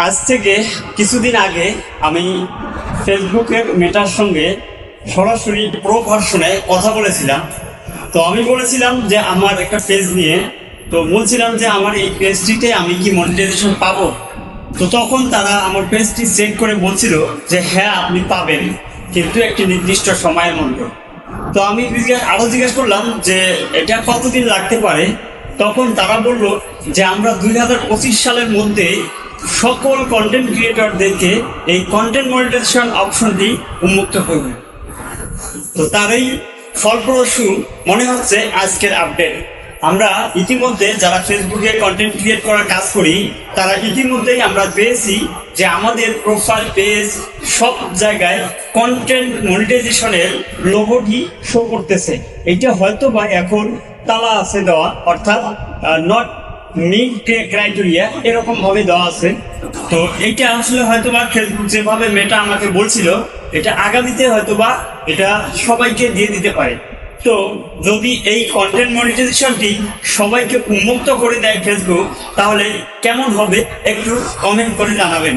আজ থেকে কিছুদিন আগে আমি ফেসবুকের মেটার সঙ্গে সরাসরি প্রো ভার্সনে কথা বলেছিলাম। তো আমি বলেছিলাম যে আমার একটা পেজ নিয়ে, তো বলছিলাম যে আমার এই পেজটিতে আমি কি মনিটাইজেশন পাবো? তো তখন তারা আমার পেজটি চেক করে বলছিল যে হ্যাঁ আপনি পাবেন, কিন্তু একটি নির্দিষ্ট সময়ের মধ্যে। তো আমি জিজ্ঞাসা- আরও জিজ্ঞেস করলাম যে এটা কতদিন লাগতে পারে? তখন তারা বলল যে আমরা দুই হাজার পঁচিশ সালের মধ্যে সকল কন্টেন্ট ক্রিয়েটরদেরকে এই কন্টেন্ট মনিটাইজেশন অপশনটি উন্মুক্ত করব। তো তারই ফলপ্রসূ মনে হচ্ছে আজকের আপডেট আমরা ইতিমধ্যে যারা ফেসবুকে কন্টেন্ট ক্রিয়েট করার কাজ করি, তারা ইতিমধ্যেই আমরা পেয়েছি যে আমাদের প্রোফাইল পেজ সব জায়গায় কন্টেন্ট মনিটাইজেশনের লোগোটি শো করতেছে। এটা হয়তো বা এখন তালা আছে দেওয়া, অর্থাৎ নট মিট ক্রাইটেরিয়া এরকম ভাবে দেওয়া আছে। তো এটা আসলে হয়তো বা ফেসবুক যেভাবে মেটা আমাকে বলছিল, এটা আগামীতে হয়তো বা এটা সবাইকে দিয়ে দিতে পারে। তো যদি এই কন্টেন্ট মনিটাইজেশনটি সবাইকে উন্মুক্ত করে দেয় ফেসবুক তাহলে কেমন হবে একটু কমেন্ট করে জানাবেন।